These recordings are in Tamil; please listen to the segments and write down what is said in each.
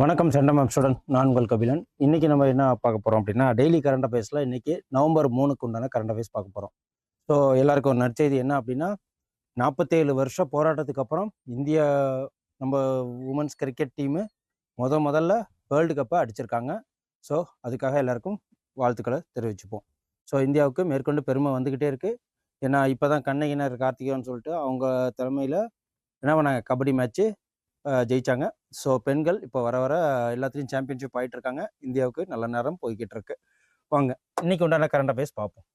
வணக்கம் செண்டமம் ஸ்டூடெண்ட் நான் உங்கள் கபிலன். இன்னைக்கு நம்ம என்ன பார்க்க போகிறோம் அப்படின்னா டெய்லி கரண்ட் அஃபேர்ஸில் இன்னைக்கு நவம்பர் மூணுக்கு உண்டான கரண்ட் அஃபேர்ஸ் பார்க்க போகிறோம் ஸோ எல்லாருக்கும் ஒரு நற்செய்தி என்ன அப்படின்னா நாற்பத்தேழு வருஷ போராட்டத்துக்கு அப்புறம் இந்தியா நம்ம உமன்ஸ் கிரிக்கெட் டீமு முத முதல்ல வேர்ல்டு கப்பை அடிச்சிருக்காங்க. ஸோ அதுக்காக எல்லாருக்கும் வாழ்த்துக்களை தெரிவிச்சுப்போம். ஸோ இந்தியாவுக்கு மேற்கொண்டு பெருமை வந்துக்கிட்டே இருக்குது ஏன்னா இப்போ தான் கண்ணகினர் கார்த்திகேயன் சொல்லிட்டு அவங்க திறமையில் என்ன பண்ணாங்க? கபடி மேட்ச்சு ஜெயிச்சாங்க. ஸோ பெண்கள் இப்போ வர வர எல்லாத்துலேயும் சாம்பியன்ஷிப் ஆகிட்டு இருக்காங்க இந்தியாவுக்கு நல்ல நேரம் போய்கிட்டு இருக்கு வாங்க இன்னைக்கு உண்டான கரண்ட் அஃபேர்ஸ் பார்ப்போம்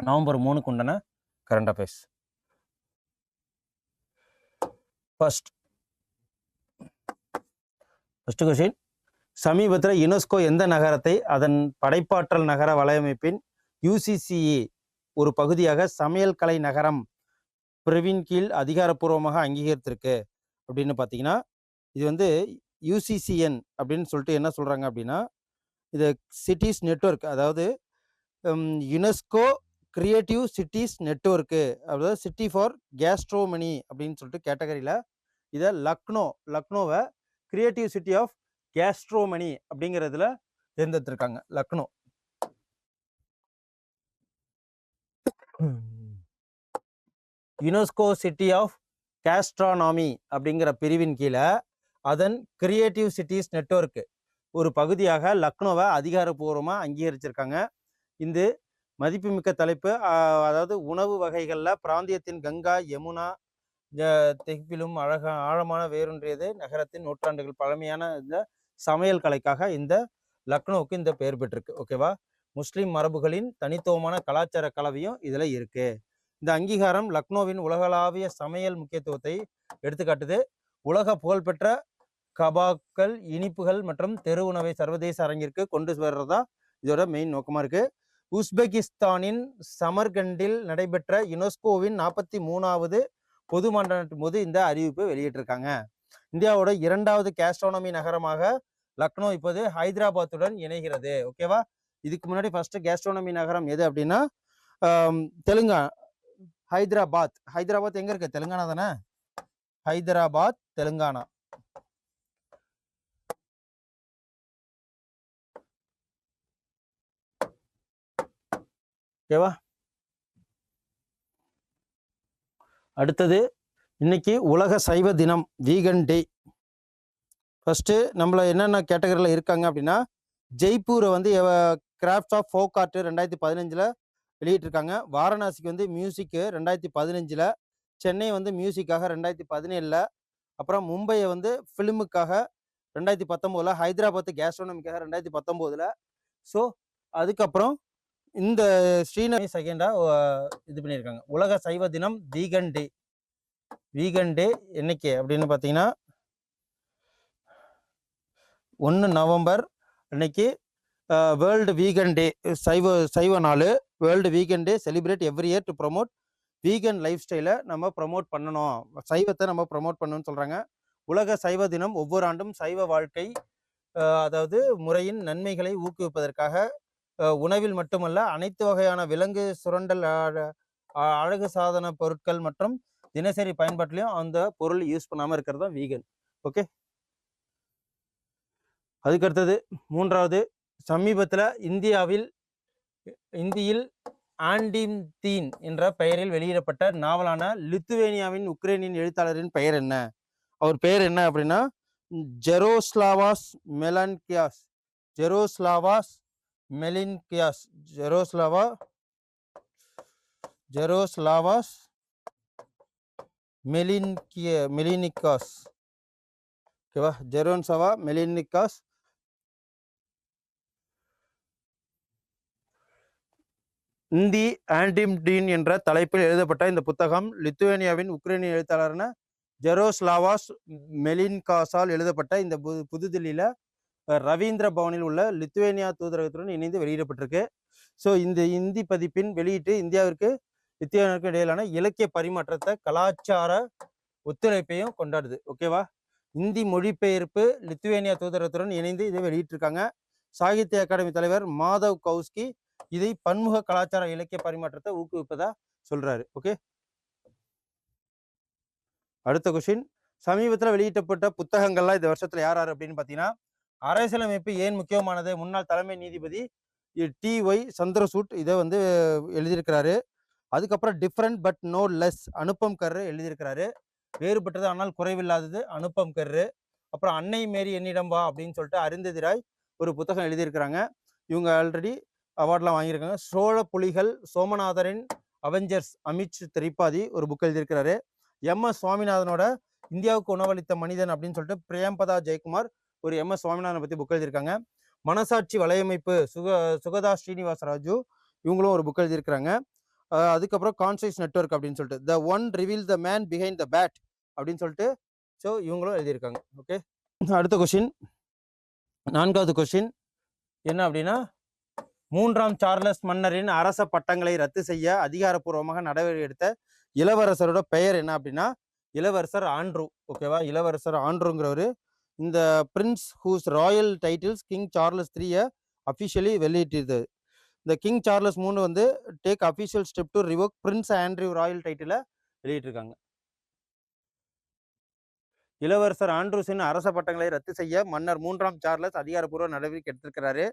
நவம்பர் மூணுக்கு உண்டான current affairs first first question சமீபத்தில் யுனெஸ்கோ எந்த நகரத்தை அதன் படைப்பாற்றல் நகர வலையமைப்பின் யூசிசிஇ ஒரு பகுதியாக சமையல் கலை நகரம் பிரிவின் கீழ் அதிகாரப்பூர்வமாக அங்கீகரித்திருக்கு. அப்படின்னு பார்த்தீங்கன்னா இது வந்து யூசிசிஎன் அப்படின்னு சொல்லிட்டு என்ன சொல்கிறாங்க அப்படின்னா இது சிட்டிஸ் நெட்ஒர்க் அதாவது யுனெஸ்கோ கிரியேட்டிவ் சிட்டிஸ் நெட்ஒர்க்கு அதாவது சிட்டி ஃபார் கேஸ்ட்ரோமனி அப்படின்னு சொல்லிட்டு கேட்டகரியில் இதை லக்னோ லக்னோவை கிரியேட்டிவ் சிட்டி ஆஃப் கேஸ்ட்ரோமனி அப்படிங்கிறதுல தேர்ந்தெடுத்திருக்காங்க Lucknow. UNESCO city of gastronomy அப்படிங்கிற பிரிவின் கீழே அதன் கிரியேட்டிவ் சிட்டிஸ் நெட்வொர்க் ஒரு பகுதியாக லக்னோவை அதிகாரப்பூர்வமாக அங்கீகரிச்சிருக்காங்க. இந்த மதிப்புமிக்க தலைப்பு அதாவது உணவு வகைகளில் பிராந்தியத்தின் கங்கா யமுனா ஜ- அழக ஆழமான வேரூன்றியது நகரத்தின் நூற்றாண்டுகள் பழமையான இந்த சமையல் கலைக்காக இந்த லக்னோவுக்கு இந்த பெயர் பெற்றிருக்கு. ஓகேவா? முஸ்லிம் மரபுகளின் தனித்துவமான கலாச்சார கலவையும் இதில் இருக்கு. இந்த அங்கீகாரம் லக்னோவின் உலகளாவிய சமையல் முக்கியத்துவத்தை எடுத்துக்காட்டுது. உலக புகழ்பெற்ற கபாக்கள் இனிப்புகள் மற்றும் தெரு உணவை சர்வதேச அரங்கிற்கு கொண்டு வர்றதா இதோட மெயின் நோக்கமாக இருக்கு. உஸ்பெகிஸ்தானின் சமர்கண்டில் நடைபெற்ற யுனெஸ்கோவின் நாற்பத்தி மூணாவது பொது மாநாட்டின் போது இந்த அறிவிப்பு வெளியிட்டிருக்காங்க. இந்தியாவோட இரண்டாவது கேஸ்ட்ரானமி நகரமாக லக்னோ இப்போது ஹைதராபாத்துடன் இணைகிறது. ஓகேவா இதுக்கு முன்னாடி ஃபர்ஸ்ட் கேஸ்ட்ரோனமி நகரம் எது அப்படின்னா தெலுங்கா ஹைதராபாத். ஹைதராபாத் எங்க இருக்கு? தெலுங்கானா தானே? ஹைதராபாத் தெலுங்கானா. ஓகேவா? அடுத்தது இன்னைக்கு உலக சைவ தினம் வீகன் டே ஃபர்ஸ்ட் நம்மள என்னென்ன கேட்டகரியில் இருக்காங்க அப்படின்னா ஜெய்ப்பூரை வந்து கிராஃப்ட்ஸ் ஆஃப் ஃபோக் ஆர்ட் ரெண்டாயிரத்தி பதினஞ்சில் வெளியிட்டிருக்காங்க. வாரணாசிக்கு வந்து மியூசிக்கு ரெண்டாயிரத்தி பதினஞ்சில் சென்னை வந்து மியூசிக்காக ரெண்டாயிரத்தி பதினேழில் அப்புறம் மும்பையை வந்து ஃபிலிமுக்காக ரெண்டாயிரத்தி பத்தொம்போதில் ஹைதராபாத் கேஸ்ட்ரோனமிக்காக ரெண்டாயிரத்தி பத்தொம்போதில். ஸோ அதுக்கப்புறம் இந்த ஸ்ரீநகர் செகண்டாக இது பண்ணியிருக்காங்க. உலக சைவ தினம் வீகன் டே வீகன் டே என்னைக்கு அப்படின்னு பார்த்தீங்கன்னா ஒன்று நவம்பர் அன்னைக்கு வேர்ல்டு வீகன் டே சைவ சைவ நாள் world vegan day celebrate every year to promote vegan life ஸ்டைலை நம்ம ப்ரொமோட் பண்ணணும். சைவத்தை நம்ம ப்ரமோட் பண்ணணும்னு சொல்கிறாங்க உலக சைவ தினம் ஒவ்வொரு ஆண்டும் சைவ வாழ்க்கை அதாவது முறையின் நன்மைகளை ஊக்குவிப்பதற்காக உணவில் மட்டுமல்ல அனைத்து வகையான விலங்கு சுரண்டல் அழ- அழகு சாதன பொருட்கள் மற்றும் தினசரி பயன்பாட்டிலையும் அந்த பொருள் யூஸ் பண்ணாமல் இருக்கிறது தான் வீகன் ஓகே அதுக்கு அடுத்தது மூன்றாவது சமீபத்தில் இந்தியாவில் இந்தியில் ஆண்டின்தீன் என்ற பெயரில் வெளியிடப்பட்ட நாவலான லித்துவேனியாவின் உக்ரைனின் எழுத்தாளரின் பெயர் என்ன? அவர் பெயர் என்ன அப்படின்னா ஜெரோஸ்லாவாஸ் மெலான்கியாஸ் ஜெரோஸ்லாவாஸ் மெலின்கியாஸ் ஜெரோஸ்லாவா ஜெரோஸ்லாவாஸ் மெலின்கிய மெலினிகாஸ் ஓகேவா? ஜெரோன்சவா மெலினிகாஸ் இந்தி ஆன்டிம்டீன் என்ற தலைப்பில் எழுதப்பட்ட இந்த புத்தகம் லித்துவேனியாவின் உக்ரைனிய எழுத்தாளரான ஜெரோஸ்லாவாஸ் மெலின்காஸால் எழுதப்பட்ட இந்த புது புதுதில்லியில் ரவீந்திர பவனில் உள்ள லித்துவேனியா தூதரகத்துடன் இணைந்து வெளியிடப்பட்டிருக்கு. ஸோ இந்த இந்தி பதிப்பின் வெளியீட்டு இந்தியாவிற்கு லித்துவேனியாவிற்கு இடையிலான இலக்கிய பரிமாற்றத்தை கலாச்சார ஒத்துழைப்பையும் கொண்டாடுது. ஓகேவா இந்தி மொழிபெயர்ப்பு லித்துவேனியா தூதரகத்துடன் இணைந்து இதை வெளியிட்டிருக்காங்க. சாகித்ய அகாடமி தலைவர் மாதவ் கௌஸ்கி இதை பன்முக கலாச்சார இலக்கிய பரிமாற்றத்தை ஊக்குவிப்பதா சொல்றாரு. ஓகே அடுத்த கொஷின் சமீபத்தில் வெளியிட்டப்பட்ட புத்தகங்கள்லாம் இந்த வருஷத்துல யார் யார் அப்படின்னு பார்த்தீங்கன்னா அரசியலமைப்பு ஏன் முக்கியமானது? முன்னாள் தலைமை நீதிபதி டி ஒய் சந்திரசூட் இதை வந்து எழுதியிருக்கிறாரு. அதுக்கப்புறம் டிஃப்ரெண்ட் பட் நோ லெஸ் அனுப்பம் கர்ரு எழுதியிருக்கிறாரு. வேறுபட்டது ஆனால் குறைவில்லாதது அனுப்பம் கர்ரு. அப்புறம் அன்னை மேரி என்னிடம் வா அப்படின்னு சொல்லிட்டு அருந்ததிராய் ஒரு புத்தகம் எழுதியிருக்கிறாங்க. இவங்க ஆல்ரெடி அவார்ட்லாம் வாங்கியிருக்காங்க. சோழ புலிகள் சோமநாதரின் அவெஞ்சர்ஸ் அமித் திரிபாதி ஒரு புக் எழுதியிருக்கிறாரு. எம். எஸ். சுவாமிநாதனோட இந்தியாவுக்கு உணவளித்த மனிதன் அப்படின்னு சொல்லிட்டு பிரியம்பதா ஜெயக்குமார் ஒரு எம். எஸ். சுவாமிநாதனை பற்றி புக் எழுதியிருக்காங்க. மனசாட்சி வலையமைப்பு சுக சுகதா ஸ்ரீனிவாச ராஜு இவங்களும் ஒரு புக் எழுதியிருக்கிறாங்க. அதுக்கப்புறம் கான்சியஸ் நெட்வொர்க் அப்படின்னு சொல்லிட்டு the one reveal the man behind the bat அப்படின்னு சொல்லிட்டு ஸோ இவங்களும் எழுதியிருக்காங்க. ஓகே அடுத்த கொஷின் நான்காவது கொஷின் என்ன அப்படின்னா மூன்றாம் சார்லஸ் மன்னரின் அரச பட்டங்களை ரத்து செய்ய அதிகாரப்பூர்வமாக நடவடிக்கை எடுத்த இளவரசரோட பெயர் என்ன அப்படின்னா இளவரசர் ஆண்ட்ரூ. ஓகேவா இளவரசர் ஆண்ட்ரூங்கிறவர். இந்த prince whose royal titles King Charles த்ரீயை அஃபிஷியலி வெளியிட்டிருந்தது. இந்த கிங் சார்லஸ் மூணு வந்து take official step to revoke Prince Andrew royal டைட்டிலை வெளியிட்டிருக்காங்க. இளவரசர் ஆண்ட்ரூஸின் அரச பட்டங்களை ரத்து செய்ய மன்னர் மூன்றாம் சார்லஸ் அதிகாரப்பூர்வ நடவடிக்கை எடுத்திருக்கிறாரு.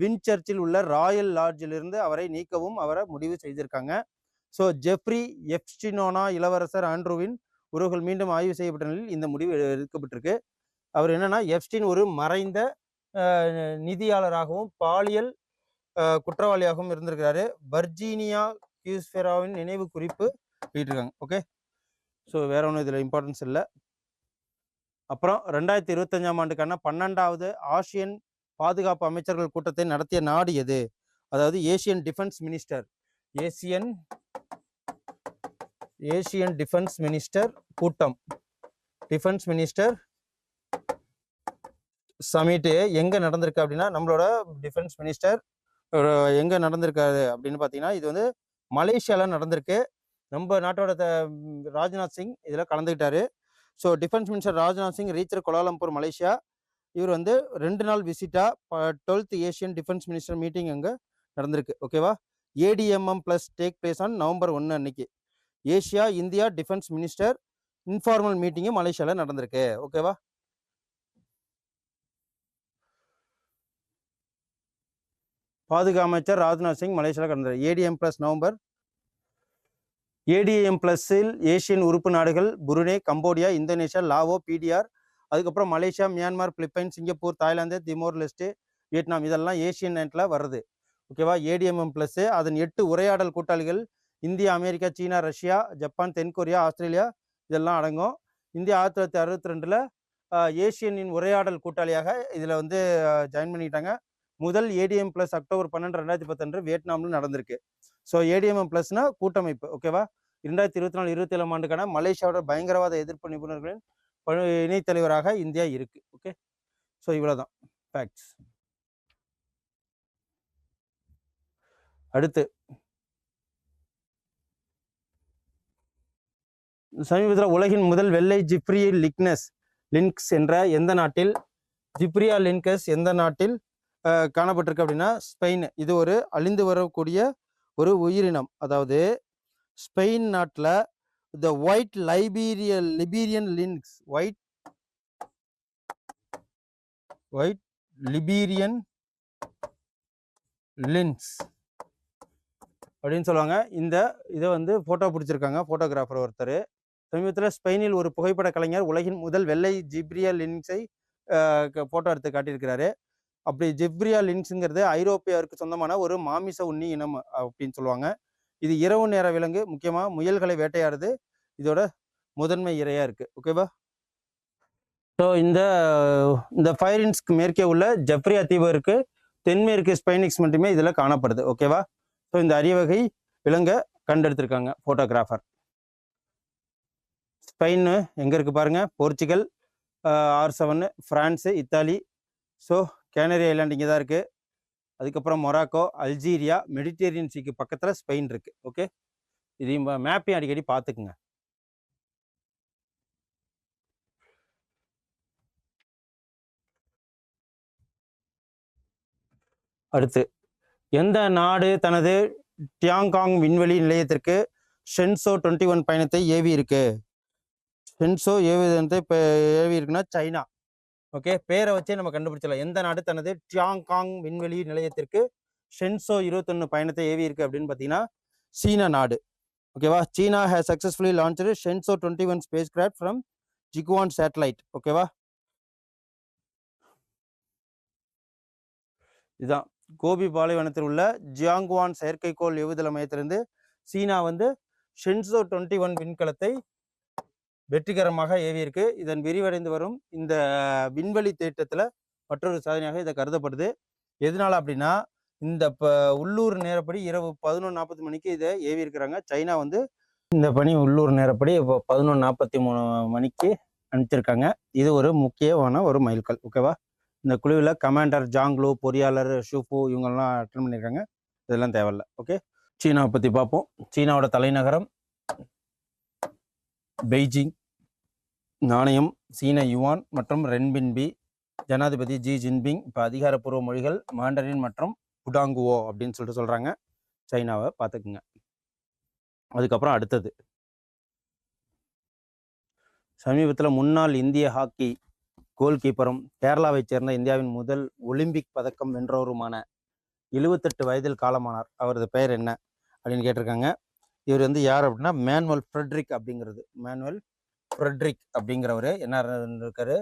வின்சர்ச்சில் உள்ள ராயல் லாட்ஜிலிருந்து அவரை நீக்கவும் அவரை முடிவு செய்திருக்காங்க. ஸோ ஜெஃப்ரி எப்ஸ்டினோனா இளவரசர் ஆண்ட்ரூவின் உறவுகள் மீண்டும் ஆய்வு செய்யப்பட்ட நிலையில் இந்த முடிவு எடுக்கப்பட்டிருக்கு. அவர் என்னன்னா எப்ஸ்டின் ஒரு மறைந்த நிதியாளராகவும் பாலியல் குற்றவாளியாகவும் இருந்திருக்கிறாரு. வர்ஜீனியா கியூஸ்ஃபெராவின் நினைவு குறிப்பு வெளியிட்டிருக்காங்க. ஓகே? ஸோ வேற ஒன்றும் இதில் இம்பார்ட்டன்ஸ் இல்லை. அப்புறம் ரெண்டாயிரத்தி இருபத்தஞ்சாம் ஆண்டுக்கான பன்னெண்டாவது ஆசியன் பாதுகாப்பு அமைச்சர்கள் கூட்டத்தை நடத்திய நாடு எது? அதாவது ASEAN defence minister. ASEAN ASEAN defence minister கூட்டம். டிஃபென்ஸ் மினிஸ்டர் சமிட்டு எங்கே நடந்திருக்கு அப்படின்னா நம்மளோட டிஃபென்ஸ் மினிஸ்டர் எங்கே நடந்திருக்காரு அப்படின்னு பார்த்தீங்கன்னா இது வந்து மலேசியாவில் நடந்திருக்கு. நம்ம நாட்டோட த- ராஜ்நாத் சிங் இதில் கலந்துக்கிட்டாரு. So defence minister Rajnath Singh reached Kuala Lumpur Malaysia இவர் வந்து ரெண்டு நாள் Vista twelfth Asian defence minister meeting அங்கே நடந்திருக்கு. ஓகேவா ADMM plus take place on November ஒன்று அன்னைக்கு. Asia India defence minister informal மீட்டிங்கு மலேசியாவில் நடந்திருக்கு. ஓகேவா பாதுகாப்பு அமைச்சர் ராஜ்நாத் சிங் மலேசியாவில் கடந்தார் ஏடிஎம் பிளஸ் நவம்பர். ஏடிஎம் பிளஸில் ஏசியன் உறுப்பு நாடுகள் Brunei Cambodia Indonesia Lao PDR அதுக்கப்புறம் Malaysia Myanmar Philippines Singapore Thailand Timor Leste Vietnam இதெல்லாம் ஏசியன் நெட்டில் வருது. ஓகேவா? ஏடிஎம்எம் ப்ளஸ்ஸு அதன் எட்டு உரையாடல் கூட்டாளிகள் இந்தியா அமெரிக்கா சீனா ரஷ்யா ஜப்பான் தென்கொரியா ஆஸ்திரேலியா இதெல்லாம் அடங்கும். இந்தியா ஆயிரத்தி தொள்ளாயிரத்தி அறுபத்தி ரெண்டில் ஏஷியனின் உரையாடல் கூட்டாளியாக இதில் வந்து ஜாயின் பண்ணிக்கிட்டாங்க முதல் ஏடிஎம் ப்ளஸ் அக்டோபர் பன்னெண்டு ரெண்டாயிரத்தி பத்தொன்று வியட்நாமில் நடந்திருக்கு. ஸோ ஏடிஎம்எம் ப்ளஸ்னா கூட்டமைப்பு ஓகேவா? இரண்டாயிரத்தி இருபத்தி நாலு இருபத்தி ஏழாம் ஆண்டுக்கான மலேசியாவோட பயங்கரவாத எதிர்ப்பு நிபுணர்களின் இணைத்தலைவராக இந்தியா இருக்கு. ஓகே? ஸோ இவ்வளோதான் ஃபேக்ட்ஸ் அடுத்து. சமீபத்தில் உலகின் முதல் வெள்ளை ஜிப்ரி லிக்னஸ் லின்க்ஸ் என்ற எந்த நாட்டில் ஜிப்ரியா லின்கஸ் எந்த நாட்டில் காணப்பட்டிருக்கு அப்படின்னா ஸ்பெயின். இது ஒரு அழிந்து வரக்கூடிய ஒரு உயிரினம். அதாவது ஸ்பெயின் நாட்டில் the white Liberian Liberian lynx white white Liberian lynx அப்படின்னு சொல்லுவாங்க. இந்த இதை வந்து ஃபோட்டோ பிடிச்சிருக்காங்க ஃபோட்டோகிராஃபர் ஒருத்தர். சமீபத்தில் ஸ்பெயினில் ஒரு புகைப்பட கலைஞர் உலகின் முதல் வெள்ளை ஜிப்ரியா லின்ஸை ஃபோட்டோ எடுத்து காட்டியிருக்கிறாரு. அப்படி ஜிப்ரியா லின்ஸுங்கிறது ஐரோப்பியாவிற்கு சொந்தமான ஒரு மாமிச உண்ணி இனம் அப்படின்னு சொல்லுவாங்க. இது இரவு நேர விலங்கு முக்கியமாக முயல்களை வேட்டையாடுது. இதோட முதன்மை இரையா இருக்கு. ஓகேவா ஸோ இந்த இந்த ஃபைரின்ஸ்க்கு மேற்கே உள்ள ஜப்ரியா தீவு இருக்கு. தென்மேற்கு ஸ்பைனிக்ஸ் மட்டுமே இதில் காணப்படுது. ஓகேவா ஸோ இந்த அரிய வகை விலங்கை கண்டெடுத்திருக்காங்க ஃபோட்டோகிராஃபர் ஸ்பெயின் எங்கே இருக்குது பாருங்க? Portugal R seven France Italy so Canary Island இங்கே தான் இருக்குது அதுக்கப்புறம் மொராக்கோ அல்ஜீரியா மெடிட்டேரியன் சீக்கு பக்கத்தில் ஸ்பெயின் இருக்குது ஓகே? இதையும் மேப்பையும் அடிக்கடி பார்த்துக்குங்க. அடுத்து எந்த நாடு தனது டியாங்காங் விண்வெளி நிலையத்திற்கு ஷென்சோ டுவெண்ட்டி ஒன் பயணத்தை ஏவி இருக்கு சென்சோ ஏவுதனத்தை இப்போ ஏவி இருக்குன்னா சைனா. ஓகே? பேரை வச்சே நம்ம கண்டுபிடிச்சலாம் எந்த நாடு தனது டியாங்காங் விண்வெளி நிலையத்திற்கு ஷென்சோ இருபத்தொன்னு பயணத்தை ஏவி இருக்கு அப்படின்னு பார்த்தீங்கன்னா சீன நாடு. ஓகேவா? China has successfully launch Shenzhou twenty one spacecraft from Jiuquan satellite ஓகேவா? இதுதான் கோபி பாலைவனத்தில் உள்ள ஜியாங்குவான் செயற்கைக்கோள் ஏவுதள மையத்திலிருந்து சீனா வந்து ஷென்சோ டுவெண்ட்டி ஒன் விண்கலத்தை வெற்றிகரமாக ஏவியிருக்கு. இதன் விரிவடைந்து வரும் இந்த விண்வெளி திட்டத்தில் மற்றொரு சாதனையாக இதை கருதப்படுது. எதனால அப்படின்னா இந்த ப உள்ளூர் நேரப்படி இரவு பதினொன்று நாற்பத்தி மணிக்கு இதை ஏவி இருக்கிறாங்க சைனா வந்து இந்த பணி உள்ளூர் நேரப்படி இப்போ பதினொன்று நாற்பத்தி மூணு மணிக்கு அனுப்பிச்சிருக்காங்க. இது ஒரு முக்கியமான ஒரு மைல்கல். ஓகேவா இந்த குழுவில் கமாண்டர் ஜாங்லு பொறியாளர் ஷூஃபு இவங்கெல்லாம் அட்டன் பண்ணியிருக்காங்க. இதெல்லாம் தேவையில்ல. ஓகே சீனாவை பற்றி பார்ப்போம். சீனாவோட தலைநகரம் பெய்ஜிங் நாணயம் சீன யுவான் மற்றும் ரென்பின்பி ஜனாதிபதி ஜி ஜின்பிங் இப்போ அதிகாரப்பூர்வ மொழிகள் மாண்டரின் மற்றும் புடாங்குவோ அப்படின்னு சொல்லிட்டு சொல்கிறாங்க சைனாவை பார்த்துக்குங்க. அதுக்கப்புறம் அடுத்தது. சமீபத்தில் முன்னாள் இந்திய ஹாக்கி கோல் கீப்பரும் கேரளாவைச் சேர்ந்த இந்தியாவின் முதல் ஒலிம்பிக் பதக்கம் வென்றவருமான எழுவத்தெட்டு வயதில் காலமானார். அவரது பெயர் என்ன அப்படின்னு கேட்டிருக்காங்க. இவர் வந்து யார் அப்படின்னா மேனுவல் ஃப்ரெட்ரிக் அப்படிங்கிறது மேனுவல் ஃப்ரெட்ரிக் அப்படிங்கிறவர் என்ன இருக்காரு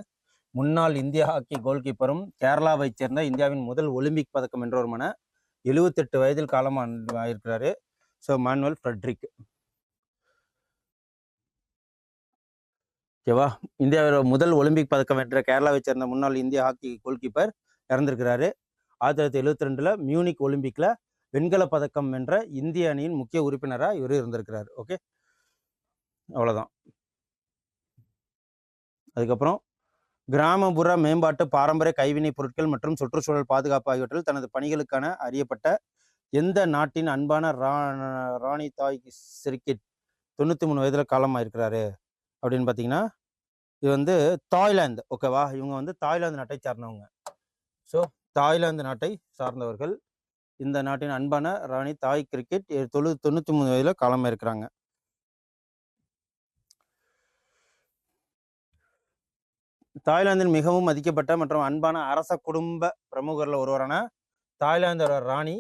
முன்னாள் இந்திய ஹாக்கி கோல் கீப்பரும் கேரளாவைச் சேர்ந்த இந்தியாவின் முதல் ஒலிம்பிக் பதக்கம் என்றவருமான எழுவத்தெட்டு வயதில் காலமாக இருக்கிறாரு ஸோ மேனுவல் ஃப்ரெட்ரிக். ஓகேவா? இந்தியாவில் முதல் ஒலிம்பிக் பதக்கம் வென்ற கேரளாவை சேர்ந்த முன்னாள் இந்திய ஹாக்கி கோல் கீப்பர் இறந்திருக்கிறாரு. ஆயிரத்தி தொள்ளாயிரத்தி எழுபத்தி ரெண்டில் மியூனிக் ஒலிம்பிக்கில் வெண்கல பதக்கம் வென்ற இந்திய அணியின் முக்கிய உறுப்பினராக இவர் இருந்திருக்கிறார். ஓகே? அவ்வளோதான் அதுக்கப்புறம் கிராமப்புற மேம்பாட்டு பாரம்பரிய கைவினைப் பொருட்கள் மற்றும் சுற்றுச்சூழல் பாதுகாப்பு ஆகியவற்றில் தனது பணிகளுக்கான அறியப்பட்ட எந்த நாட்டின் அன்பான ரா ராணி தாய் சிரிக்கிட் தொண்ணூற்றி மூணு வயதில் காலமாக இருக்கிறாரு அப்படின்னு பார்த்தீங்கன்னா இது வந்து தாய்லாந்து. ஓகேவா? இவங்க வந்து தாய்லாந்து நாட்டை சார்ந்தவங்க. ஸோ தாய்லாந்து நாட்டை சார்ந்தவர்கள் இந்த நாட்டின் அன்பான ராணி தாய் கிரிக்கெட் தொழு தொண்ணூற்றி மூணு வயதில் காலமாக இருக்கிறாங்க. தாய்லாந்தின் மிகவும் மதிக்கப்பட்ட மற்றும் அன்பான அரச குடும்ப பிரமுகரில் ஒருவரான தாய்லாந்தோட ராணி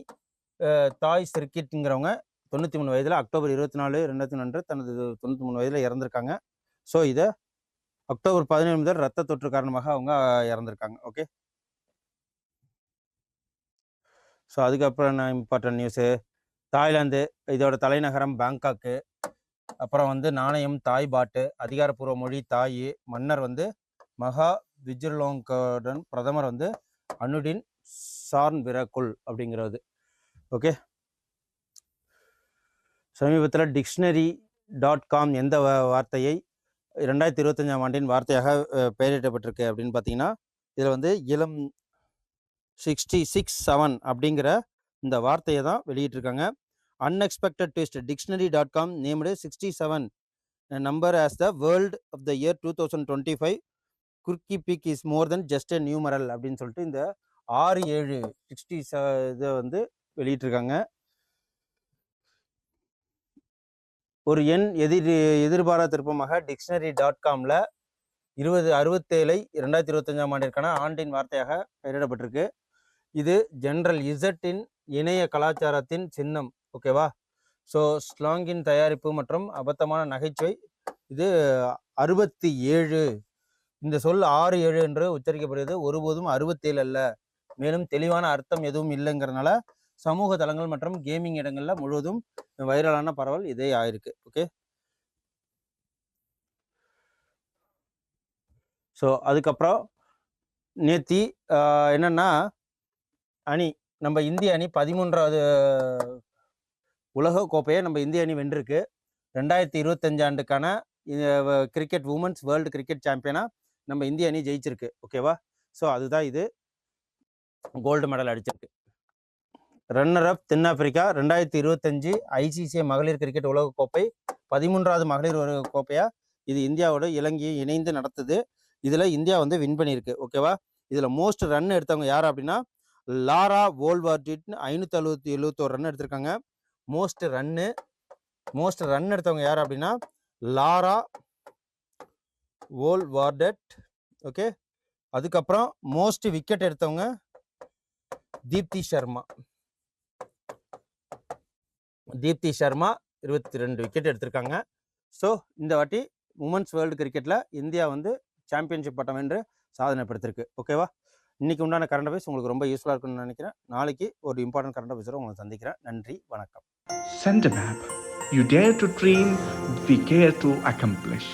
தாய் சிர்கிட்ங்கிறவங்க தொண்ணூற்றி மூணு வயதில் அக்டோபர் இருபத்தி நாலு ரெண்டாயிரத்தி ஒன்று தனது தொண்ணூற்றி மூணு வயதில் இறந்திருக்காங்க. ஸோ இதை அக்டோபர் பதினேழு முதல் ரத்த தொற்று காரணமாக அவங்க இறந்திருக்காங்க. ஓகே? ஸோ அதுக்கப்புறம் என்ன இம்பார்ட்டன்ட் நியூஸு தாய்லாந்து இதோட தலைநகரம் பேங்காக்கு. அப்புறம் வந்து நாணயம் தாய் பாட்டு அதிகாரப்பூர்வ மொழி தாய் மன்னர் வந்து மகா விஜுலோங்கடன் பிரதமர் வந்து அனுடின் சார்ன் விரகுல் அப்படிங்கிறது. ஓகே சமீபத்தில் டிக்ஷனரி டாட் காம் எந்த வார்த்தையை ரெண்டாயிரத்தி இருபத்தஞ்சாம் ஆண்டின் வார்த்தையாக பெயரிடப்பட்டிருக்கு அப்படின்னு பார்த்தீங்கன்னா இதில் வந்து இளம் சிக்ஸ்டி சிக்ஸ் செவன் அப்படிங்கிற இந்த வார்த்தையை தான் வெளியிட்டிருக்காங்க. Unexpected twist dictionary dot com named sixty seven number as the world of the year two thousand twenty five quirky peak is more than just a numeral அப்படின்னு சொல்லிட்டு இந்த ஆறு ஏழு சிக்ஸ்டி ச இதை வந்து வெளியிட்டிருக்காங்க. ஒரு எண் எதிர் எதிர்பாரா திருப்பமாக டிக்ஷனரி டாட் காமில் இருபது அறுபத்தேழை ரெண்டாயிரத்தி இருபத்தஞ்சாம் ஆண்டிற்கான ஆண்டின் வார்த்தையாக பெயரிடப்பட்டிருக்கு. இது ஜென்ரல் இசட்டின் இணைய கலாச்சாரத்தின் சின்னம். ஓகேவா ஸோ ஸ்லாங்கின் தயாரிப்பு மற்றும் அபத்தமான நகைச்சுவை. இது அறுபத்தி ஏழு. இந்த சொல் ஆறு ஏழு என்று உச்சரிக்கப்படுகிறது. ஒருபோதும் அறுபத்தேழு அல்ல. மேலும் தெளிவான அர்த்தம் எதுவும் இல்லைங்கிறதுனால சமூக தளங்கள் மற்றும் கேமிங் இடங்களில் முழுவதும் வைரலான பரவல் இதே ஆயிருக்கு. ஓகே ஸோ அதுக்கப்புறம் நேத்தி என்னென்னா என்னன்னா அணி நம்ம இந்திய அணி பதிமூன்றாவது உலக கோப்பையை நம்ம இந்திய அணி வென்றிருக்கு. ரெண்டாயிரத்தி இருபத்தஞ்சு ஆண்டுக்கான கிரிக்கெட் உமன்ஸ் வேர்ல்டு கிரிக்கெட் சாம்பியனாக நம்ம இந்திய அணி ஜெயிச்சிருக்கு. ஓகேவா ஸோ அதுதான் இது. கோல்டு மெடல் அடிச்சிருக்கு. ரன்னர் அப் தென்னாப்பிரிக்கா ரெண்டாயிரத்தி இருபத்தஞ்சு ஐசிசி மகளிர் கிரிக்கெட் உலக கோப்பை பதிமூன்றாவது மகளிர் உலக கோப்பையா? இது இந்தியாவோட இலங்கையை இணைந்து நடத்துது. இதில் இந்தியா வந்து வின் பண்ணியிருக்கு. ஓகேவா இதில் மோஸ்ட் ரன் எடுத்தவங்க யார் அப்படின்னா லாரா வோல்வார்டிட்னு ஐநூற்றி அறுபத்தி எழுபத்தோரு ரன் எடுத்திருக்காங்க. மோஸ்ட் ரன்னு மோஸ்ட் ரன் எடுத்தவங்க யார் அப்படின்னா லாரா வோல் வார்டட் ஓகே? அதுக்கப்புறம் மோஸ்ட் விக்கெட் எடுத்தவங்க தீப்தி சர்மா தீப்தி சர்மா இருபத்தி ரெண்டு விக்கெட் எடுத்திருக்காங்க. ஸோ இந்த வாட்டி உமன்ஸ் வேர்ல்டு கிரிக்கெட்டில் இந்தியா வந்து சாம்பியன்ஷிப் பட்டம் என்று சாதனை படுத்திருக்கு ஓகேவா? இன்னைக்கு உண்டான கரண்ட் அஃபேர்ஸ் உங்களுக்கு ரொம்ப யூஸ்ஃபுல்லாக இருக்கும்னு நினைக்கிறேன். நாளைக்கு ஒரு இம்பார்ட்டன்ட் கரண்ட் அஃபேர்ஸோட உங்களை சந்திக்கிறேன். நன்றி வணக்கம். Send map you dare to dream we care to accomplish.